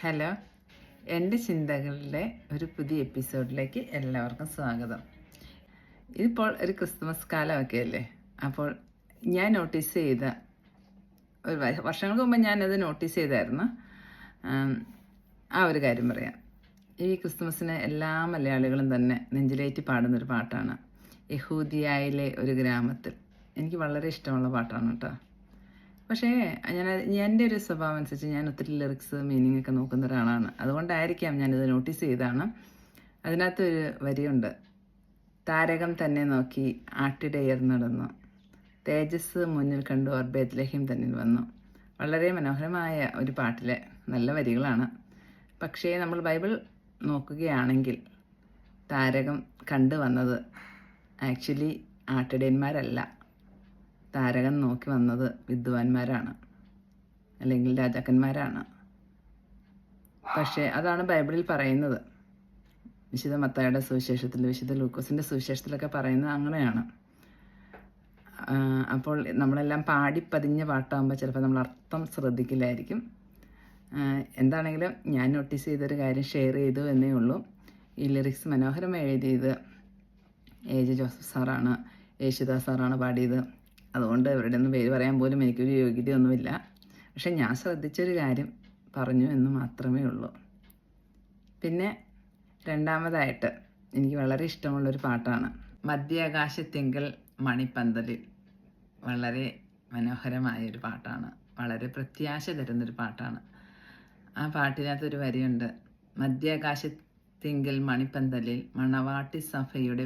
Hello എന്റെ ചിന്തകളിലെ ഒരു പുതിയ എപ്പിസോഡിലേക്ക് എല്ലാവർക്കും സ്വാഗതം. ഇതിപ്പോൾ ഒരു ക്രിസ്മസ് കാലമൊക്കെ അല്ലേ? അപ്പോൾ ഞാൻ നോട്ടീസ് ചെയ്ത ഒരു വർഷങ്ങൾക്ക് മുമ്പ് ഞാനത് നോട്ടീസ് ചെയ്തായിരുന്നു. ആ ഒരു കാര്യം പറയാം. ഈ ക്രിസ്മസിന് എല്ലാ മലയാളികളും തന്നെ നെഞ്ചിലേറ്റി പാടുന്നൊരു പാട്ടാണ്. യഹൂദിയായിലെ ഒരു ഗ്രാമത്തിൽ. എനിക്ക് വളരെ ഇഷ്ടമുള്ള പാട്ടാണ് കേട്ടോ. പക്ഷേ ഞാൻ എന്റെ ഒരു സ്വഭാവം അനുസരിച്ച് ഞാൻ ഒത്തിരി ലിറിക്സ് മീനിങ് ഒക്കെ നോക്കുന്ന ഒരാളാണ് അതുകൊണ്ടായിരിക്കാം ഞാനിത് നോട്ടീസ് ചെയ്താണ് അതിനകത്തൊരു വരിയുണ്ട്. താരകം തന്നെ നോക്കി ആട്ടിടയർ നടന്നു. തേജസ് മുന്നിൽ കണ്ടു ഓർ ബേത്ലഹീം തന്നിൽ വന്നു. വളരെ മനോഹരമായ ഒരു പാട്ടിലെ നല്ല വരികളാണ്. പക്ഷേ നമ്മൾ ബൈബിൾ നോക്കുകയാണെങ്കിൽ താരകം കണ്ടു വന്നത് ആക്ച്വലി ആട്ടിടയന്മാരല്ല. താരകം നോക്കി വന്നത് വിദ്വാൻമാരാണ്. അല്ലെങ്കിൽ രാജാക്കന്മാരാണ്. പക്ഷേ അതാണ് ബൈബിളിൽ പറയുന്നത്. വിശുദ്ധ മത്തായുടെ സുവിശേഷത്തിൽ വിശുദ്ധ ലൂക്കോസിന്റെ സുവിശേഷത്തിലൊക്കെ പറയുന്നത് അങ്ങനെയാണ്. അപ്പോൾ നമ്മളെല്ലാം പാടി പതിഞ്ഞ പാട്ടാകുമ്പോൾ ചിലപ്പോൾ നമ്മൾ അർത്ഥം ശ്രദ്ധിക്കില്ലായിരിക്കും. എന്താണെങ്കിലും ഞാൻ നോട്ടീസ് ചെയ്തൊരു കാര്യം ഷെയർ ചെയ്തു എന്നേ ഉള്ളൂ. ഈ ലിറിക്സ് മനോഹരമായി എഴുതിയത് എ ജെ ജോസഫ് സാറാണ് യേശുദാസ് സാറാണ് പാടിയത്. അതുകൊണ്ട് ഇവരുടെ ഒന്നും പേര് പറയാൻ പോലും എനിക്കൊരു യോഗ്യതയൊന്നുമില്ല. പക്ഷെ ഞാൻ ശ്രദ്ധിച്ചൊരു കാര്യം പറഞ്ഞു എന്ന് മാത്രമേ ഉള്ളൂ. പിന്നെ രണ്ടാമതായിട്ട് എനിക്ക് വളരെ ഇഷ്ടമുള്ളൊരു പാട്ടാണ്. മധ്യാകാശത്തിങ്കൽ മണിപ്പന്തലിൽ. വളരെ മനോഹരമായ ഒരു പാട്ടാണ്. വളരെ പ്രത്യാശ തരുന്നൊരു പാട്ടാണ്. ആ പാട്ടിനകത്തൊരു വരിയുണ്ട്. മധ്യാകാശത്തിങ്കൽ മണിപ്പന്തലിൽ മണവാട്ടി സഭയുടെ